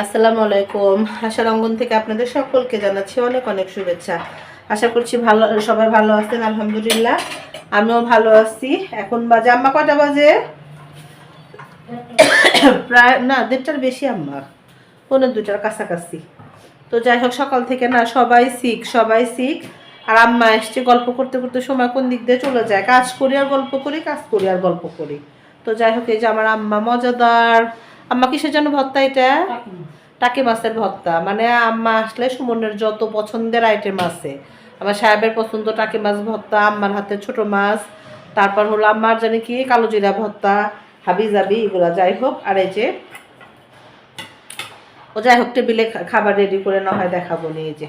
আসসালামু আলাইকুম। আশার অঙ্গন থেকে আপনাদের সকলকে জানাচ্ছি অনেক অনেক শুভেচ্ছা। আশা করছি ভালো, সবাই ভালো আছেন, আলহামদুলিল্লাহ। আমিও ভালো আছি। এখন বাজে, আম্মা কটা বাজে? প্রায়, না, দেড়টার বেশি আম্মা। পনেরো দুটার কাছাকাছি। তো যাই হোক, সকাল থেকে না, সবাই শিখ সবাই শিখ। আর আম্মা এসছে গল্প করতে করতে সময় কোন দিক দিয়ে চলে যায়। কাজ করি আর গল্প করি, কাজ করি আর গল্প করি। তো যাই হোক, এই যে আমার আম্মা মজাদার আম্মা কিসের জন্য ভর্তা এটা? টাকি মাছের। ভর্তা মানে আম্মা আসলে সুমনের যত পছন্দের আইটেম আছে। আমার সাহেবের পছন্দ টাকি মাছ ভর্তা আম্মার হাতে ছোট মাছ। তারপর হলো আম্মার জানি কি কালো জিরা ভর্তা হাবি জাবি এগুলো যাই হোক। আর এই যে ও যাই হোক টেবিলে খাবার রেডি করে না হয় দেখাবো নি এই যে।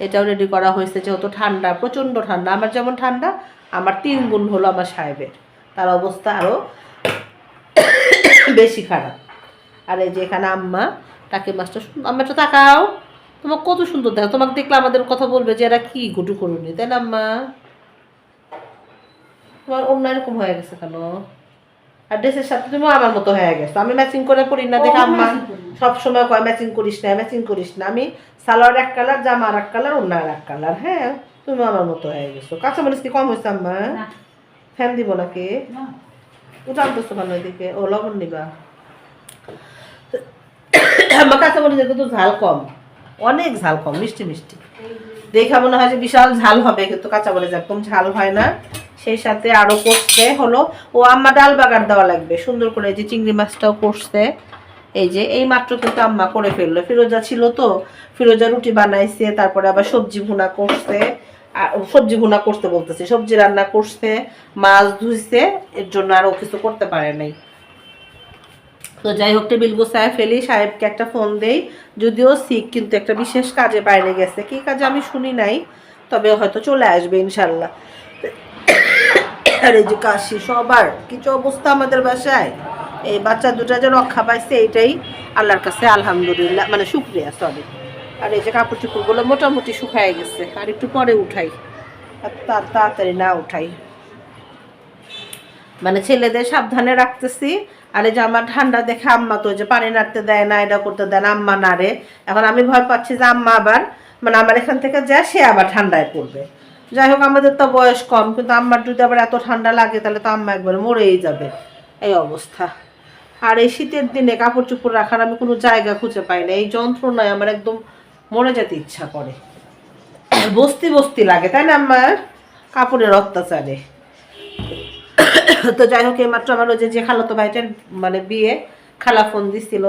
এটাও রেডি করা হয়েছে যেহেতু ঠান্ডা প্রচণ্ড ঠান্ডা। আমার যেমন ঠান্ডা আমার তিন গুণ হলো আমার সাহেবের। তার অবস্থা আরও বেশি খারাপ। আর এই যে এখানে আম্মা টাকি মাছটা সুন্দর আম্মা একটু তাকাও। তোমার কত সুন্দর দেখো তোমাকে দেখলে আমাদের কথা বলবে যে এরা কি গুটু করুনি তাই না আম্মা? তোমার অন্য এরকম হয়ে গেছে কেন? আর ড্রেসের সাথে তুমি আমার মতো হয়ে গেছো। আমি ম্যাচিং করে পড়ি না দেখে আম্মা সব সময় কয় ম্যাচিং করিস না ম্যাচিং করিস না। আমি সালোয়ার এক কালার জামা আর এক কালার অন্য আর এক কালার হ্যাঁ? তুমি আমার মতো হয়ে গেছো। কাঁচামরিচ কি কম হয়েছে আম্মা? ফ্যান দিব নাকি? ওটা আনতেছো কেন এদিকে ও লবণ নিবা। আমার কাঁচামরিচের কিন্তু ঝাল কম। অনেক ঝাল কম, মিষ্টি মিষ্টি। দেখা মনে হয় যে বিশাল ঝাল হবে, কিন্তু কাঁচামরিচ একদম ঝাল হয় না। সেই সাথে আরও করতে হলো, ও আম্মা ডাল বাগার দেওয়া লাগবে। সুন্দর করে এই যে চিংড়ি মাছটাও করছে। এই যে, এই মাত্র কিন্তু আম্মা করে ফেলল। ফিরোজা ছিল তো, ফিরোজা রুটি বানাইছে, তারপরে আবার সবজি ভুনা করছে। আর সবজি ভুনা করতে বলতেছে, সবজি রান্না করছে, মাছ ধুইছে, এর জন্য আর ও কিছু করতে পারে নাই। তো যাই হোক, টেবিল গোছায় ফেলি, সাহেবকে একটা ফোন দেই। যদিও শিখ কিন্তু একটা বিশেষ কাজে বাইরে গেছে। কি কাজে আমি শুনি নাই, তবে হয়তো চলে আসবে ইনশাল্লাহ। আর এই যে কাশি, সবার কিছু অবস্থা আমাদের বাসায়। এই বাচ্চা দুটা যে রক্ষা পাইছে, এইটাই আল্লাহর কাছে আলহামদুলিল্লাহ মানে শুক্রিয়া সরি আর এই যে কাপড় চুপড়গুলো মোটামুটি শুকায় গেছে, আর একটু পরে উঠাই। আর তাড়াতাড়ি না উঠাই। মানে ছেলেদের সাবধানে রাখতেছি। আর এই যে আমার ঠান্ডা দেখে আম্মা তো যে পানি নাড়তে দেয় না, এটা করতে দেয় না, আম্মা নাড়ে। এখন আমি ভয় পাচ্ছি যে আম্মা আবার মানে আমার এখান থেকে যায় সে আবার ঠান্ডায় পড়বে। যাই হোক, আমাদের তো বয়স কম, কিন্তু আম্মার যদি আবার এত ঠান্ডা লাগে, তাহলে তো আম্মা একবার মরেই যাবে। এই অবস্থা। আর এই শীতের দিনে কাপড় চোপড় রাখার আমি কোনো জায়গা খুঁজে পাই না। এই যন্ত্রণায় আমার একদম মরে যেতে ইচ্ছা করে। বস্তি বস্তি লাগে, তাই না আমার কাপড়ের অত্যাচারে। তো যাই হোক, এইমাত্র আমার ওই যে খালাতো ভাইটার মানে বিয়ে, খালা ফোন দিছিল।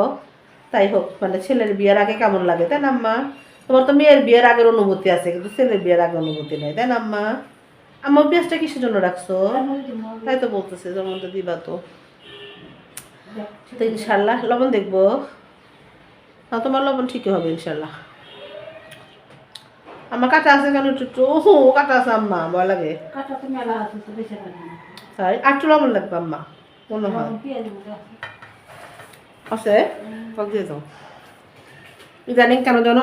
তাই হোক মানে ছেলের বিয়ের আগে কেমন লাগে, তাই না আম্মা? তোমার তো মেয়ের বিয়ের আগের অনুভূতি আছে, কিন্তু ছেলের বিয়ের আগে অনুভূতি নেই, তাই না আম্মা? আমার বিয়াসটা কিসের জন্য রাখছো? তাই তো বলতেছে তো দিবা তো। তো ইনশাল্লাহ, লবণ দেখব। তোমার লবণ ঠিকই হবে ইনশাল্লাহ। আমার কাটা আছে কেন? একটু একটু ও কাটা আছে আম্মা ভয় লাগে। তাই? আটটু লবণ লাগবে আম্মা মনে হয়। আছে? ফল দিয়ে দাও। ইদানিং কেন যেন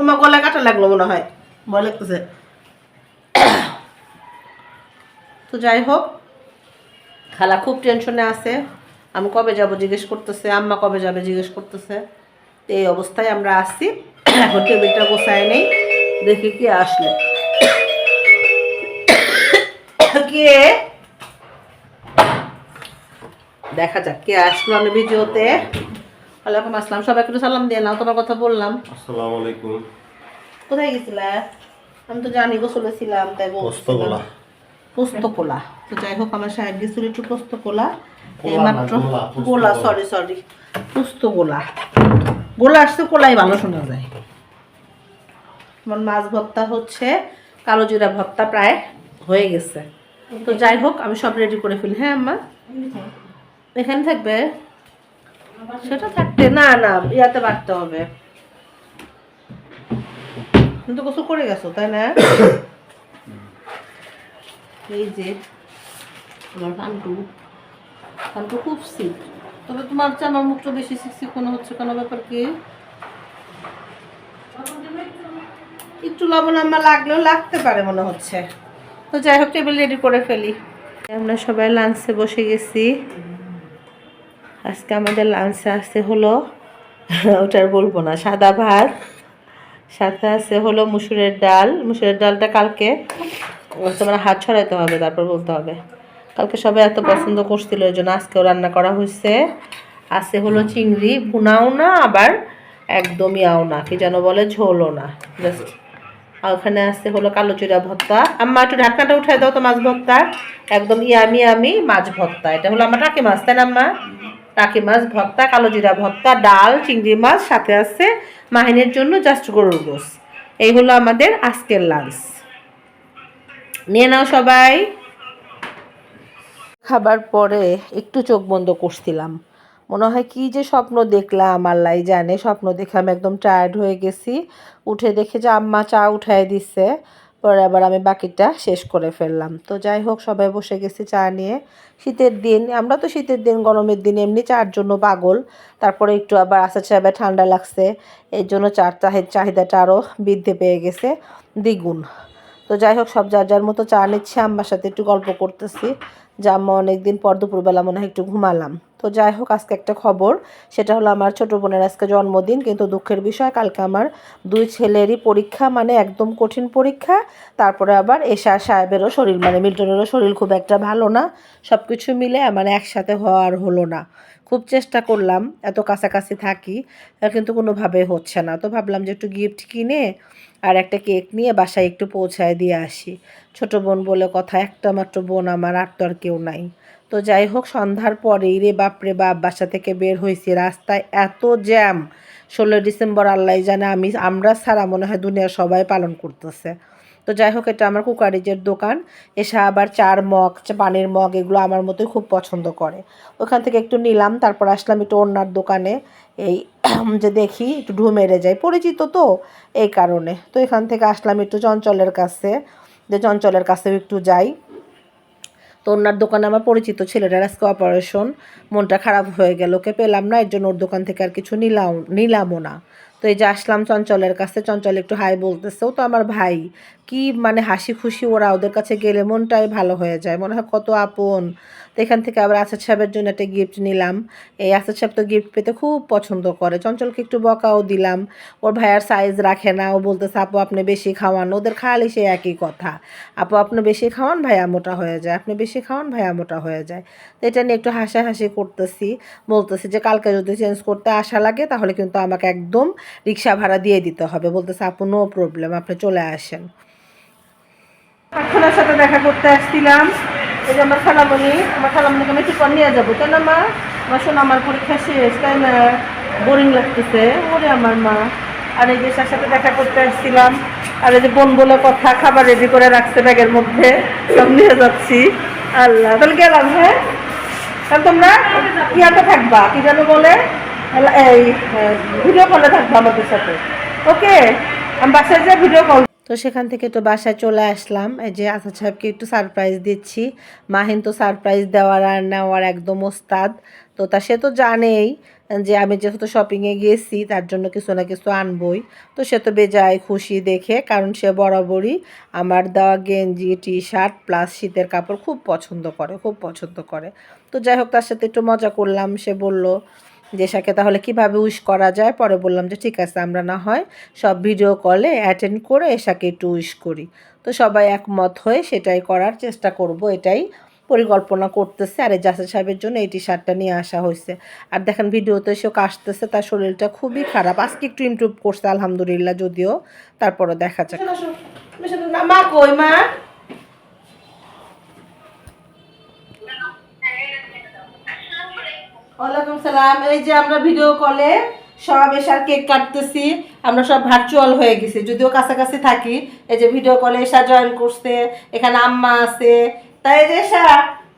আমার গলায় কাটা লাগল মনে হয় ভয় লাগতেছে। তো যাই হোক খালা খুব টেনশনে আছে। আমি কবে যাব জিজ্ঞেস করতেছে আম্মা কবে যাবে জিজ্ঞেস করতেছে। তো এই অবস্থায় আমরা আসছি। এখন টেবিলটা গোছায় নেই। দেখি কি আসলে। কে? দেখা যাক কে আসলো আমি ভিডিওতে। ওয়ালাইকুম আসসালাম সবাইকে একটু সালাম দিয়ে নাও তোমার কথা বললাম। আসসালামু আলাইকুম। কোথায় গেছিলে? আমি তো জানি গোসলে ছিলাম তাই পোস্তগোলা। পোস্তকোলা। তো যাই হোক আমার সাহেব গেছিল একটু পোস্তকোলা। এই কোলা না, মাত্র গোলা। সরি সরি পোস্তগোলা গোলা আসছে কোলাই ভালো শোনা যায়। আমার মাছ ভর্তা হচ্ছে, কালো জিরা ভর্তা প্রায় হয়ে গেছে। তো যাই হোক, আমি সব রেডি করে ফেলি। হ্যাঁ আম্মা? এখানে থাকবে? সেটা থাকতে, না না, ইয়াতে বাড়তে হবে। কিন্তু গোসল করে গেছো, তাই না? এই যে, আমার ফান্টু ফান্টু খুব সিক তবে তোমার চেয়ে আমার মুখটা বেশি সিকসিক মনে হচ্ছে কোনো? ব্যাপার কি? একটু লবণ আমার লাগলেও লাগতে পারে মনে হচ্ছে। তো যাই হোক টেবিল রেডি করে ফেলি। আমরা সবাই লাঞ্চে বসে গেছি। আজকে আমাদের লাঞ্চে আসতে হলো ওটার বলব না, সাদা ভাত। সাথে আছে হলো মুসুরের ডাল। মুসুরের ডালটা কালকে তোমার হাত ছড়াইতে হবে, তারপর বলতে হবে। কালকে সবাই এত পছন্দ করছিল ওই জন্য আজকেও রান্না করা হয়েছে। আছে হলো চিংড়ি, ভুনাও না, আবার একদমই আও না, কি যেন বলে, ঝোলও না জাস্ট ওখানে আছে হলো কালো জিরা ভর্তা। আম্মা, একটু ঢাকনাটা উঠাই দাও তো মাছ ভর্তা। একদম ইয়ামি আমি মাছ ভর্তা, এটা হলো আমার টাকি মাছ, তাই না আম্মা? টাকি মাছ ভর্তা, কালো জিরা ভর্তা, ডাল, চিংড়ি মাছ, সাথে আছে মাহিনের জন্য জাস্ট গরুর গোস এই হলো আমাদের আজকের লাঞ্চ নিয়ে নাও সবাই। খাবার পরে একটু চোখ বন্ধ করছিলাম। মনে হয় কি যে স্বপ্ন দেখলাম আল্লাহ জানে, স্বপ্ন দেখে আমি একদম টায়ার্ড হয়ে গেছি। উঠে দেখে যে আম্মা চা উঠাই দিচ্ছে পরে আবার আমি বাকিটা শেষ করে ফেললাম। তো যাই হোক, সবাই বসে গেছি চা নিয়ে। শীতের দিন, আমরা তো শীতের দিন, গরমের দিন এমনি চার জন্য পাগল। তারপরে একটু আবার আসার সাহেবের ঠান্ডা লাগছে। এর জন্য চার চাহি- চাহিদাটা আরও বৃদ্ধি পেয়ে গেছে। দ্বিগুণ। তো যাই হোক, সব যার যার মতো চা নিচ্ছে, আম্মার সাথে একটু গল্প করতেছি। যে আম্মা অনেকদিন পর দুপুরবেলা মনে হয় একটু ঘুমালাম। তো যাই হোক, আজকে একটা খবর। সেটা হলো আমার ছোটো বোনের আজকে জন্মদিন, কিন্তু দুঃখের বিষয়, কালকে আমার দুই ছেলেরই পরীক্ষা মানে একদম কঠিন পরীক্ষা। তারপরে আবার এশা সাহেবেরও শরীর মানে মিল্টনেরও শরীর খুব একটা ভালো না। সব কিছু মিলে মানে একসাথে হওয়ার হলো না। খুব চেষ্টা করলাম, এত কাছাকাছি থাকি কিন্তু কোনোভাবে হচ্ছে না। তো ভাবলাম যে একটু গিফট কিনে আর একটা কেক নিয়ে বাসায় একটু পৌঁছায় দিয়ে আসি। ছোট বোন বলে কথা, একটা মাত্র বোন আমার, আর তো আর কেউ নাই। তো যাই হোক, সন্ধ্যার পরেই রে বাপরে বাপ, বাসা থেকে বের হয়েছি। রাস্তায় এত জ্যাম। ষোলোই ডিসেম্বর আল্লাহ জানে আমি, আমরা ছাড়া মনে হয় দুনিয়ার সবাই পালন করতেছে। তো যাই হোক, এটা আমার কুকারিজের দোকান। এসে আবার চার মগ পানির মগ, এগুলো আমার মতোই খুব পছন্দ করে। ওখান থেকে একটু নিলাম, তারপর আসলাম একটু অন্যার দোকানে। এই যে দেখি, একটু ঢু মেরে যায় পরিচিত তো, এই কারণে। তো এখান থেকে আসলাম একটু চঞ্চলের কাছে। যে চঞ্চলের কাছেও একটু যাই। তো ওনার দোকানে আমার পরিচিত ছেলেটার আজকে অপারেশন মনটা খারাপ হয়ে গেল। ওকে পেলাম না, এর জন্য ওর দোকান থেকে আর কিছু নিলাম, নিলামও না। তো এই যে আসলাম চঞ্চলের কাছে, চঞ্চল একটু হাই বলতেছে, ও তো আমার ভাই। কি মানে হাসি খুশি ওরা, ওদের কাছে গেলে মনটাই ভালো হয়ে যায়। মনে হয় কত আপন তো এখান থেকে আবার আসাদ সাহেবের জন্য একটা গিফট নিলাম। এই আসাদ সাহেব তো গিফট পেতে খুব পছন্দ করে। চঞ্চলকে একটু বকাও দিলাম। ওর ভাইয়ার সাইজ রাখে না। ও বলতেছে, আপু, আপনি বেশি খাওয়ান। ওদের খাওয়ালে সে একই কথা। আপু, আপনি বেশি খাওয়ান, ভাইয়া মোটা হয়ে যায়। আপনি বেশি খাওয়ান, ভাইয়া মোটা হয়ে যায়। তো এটা নিয়ে একটু হাসাহাসি করতেছি। বলতেছি যে, কালকে যদি চেঞ্জ করতে আসা লাগে, তাহলে কিন্তু আমাকে একদম রিক্সা ভাড়া দিয়ে দিতে হবে। বলতেছে, আপু নো প্রবলেম আপনি চলে আসেন। সাথে দেখা করতে আসছিলাম। এই যে আমার খালামণি আমার খালামণিকে আমি টিকন নিয়ে যাব। কেন মা? আমার শোনো, আমার পরীক্ষা শেষ তাই না বোরিং লাগতেছে। ওরে আমার মা। আর এই যে সাথে দেখা করতে আসছিলাম, আর এই যে বোন বলে কথা, খাবার রেডি করে রাখছে ব্যাগের মধ্যে, সব নিয়ে যাচ্ছি। আল্লাহ, তাহলে গেলাম হ্যাঁ? তাহলে তোমরা ইয়াতে থাকবা? কি যেন বলে? এই ভিডিও কলে থাকবা আমাদের সাথে। ওকে আমি বাসায় যাই ভিডিও কল তো সেখান থেকে তো বাসায় চলে আসলাম। এই যে আসাদ সাহেবকে একটু সারপ্রাইজ দিচ্ছি। মাহিন তো সারপ্রাইজ দেওয়ার আর নেওয়ার একদম ওস্তাদ। তো তা সে তো জানেই যে আমি যেহেতু শপিংয়ে গিয়েছি তার জন্য কিছু না কিছু আনবই। তো সে তো বেজায় খুশি দেখে, কারণ সে বরাবরই আমার দেওয়া গেঞ্জি টি শার্ট প্লাস শীতের কাপড় খুব পছন্দ করে, খুব পছন্দ করে। তো যাই হোক, তার সাথে একটু মজা করলাম। সে বলল যে সাকে তাহলে কীভাবে উইশ করা যায়? পরে বললাম যে, ঠিক আছে, আমরা না হয় সব ভিডিও কলে অ্যাটেন্ড করে এসাকে একটু উইশ করি। তো সবাই একমত হয়ে সেটাই করার চেষ্টা করব, এটাই পরিকল্পনা করতেছে। আর এই জাসেদ সাহেবের জন্য এই টি শার্টটা নিয়ে আসা হয়েছে। আর দেখেন ভিডিওতে সেও কাশতেছে, তার শরীরটা খুবই খারাপ। আজকে একটু ইমপ্রুভ করছে, আলহামদুলিল্লাহ, যদিও। তারপরে দেখা যাক। মা কই, মা? সালাম এই যে আমরা ভিডিও কলে সব এসার কেক কাটতেছি আমরা সব ভার্চুয়াল হয়ে গেছি। যদিও কাছাকাছি থাকি এই যে ভিডিও কলে এসা জয়েন করছে এখানে আম্মা আছে। তাই এই যে এসা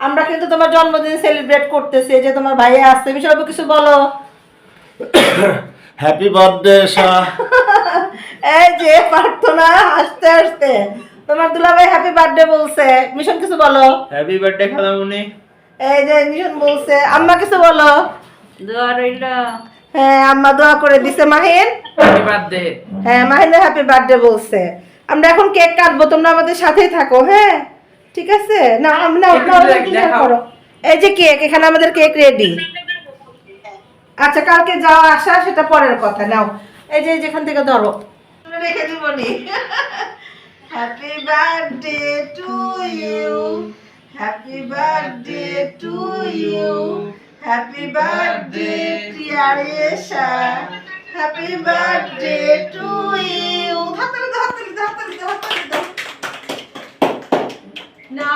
আমরা কিন্তু তোমার জন্মদিন সেলিব্রেট করতেছি। যে তোমার ভাইয়া আসছে বিষয় কিছু বলো। হ্যাপি বার্থডে শাহ এই যে প্রার্থনা আসতে আসতে। তোমার দুলাভাই হ্যাপি বার্থডে বলছে। মিশন কিছু বলো। হ্যাপি বার্থডে খালামুনি। এই যে মিশন বলছে আম্মা কিছু বলো। দোয়া রইল। হ্যাঁ আম্মা দোয়া করে দিছে মাহিন। হ্যাঁ মাহিনের হ্যাপি বার্থডে বলছে। আমরা এখন কেক কাটবো তোমরা আমাদের সাথেই থাকো হ্যাঁ? ঠিক আছে? না আমি না একটু না, দেখ- তুমি share দেখাও। করো। এই যে কেক এখানে আমাদের কেক রেডি আচ্ছা কালকে যাওয়া আসা সেটা পরের কথা। নাও এই যে যেখান থেকে ধরো। রেখে দিব নি। Happy birthday to you happy birthday to you Happy birthday, dear Isha. Happy birthday to you. Now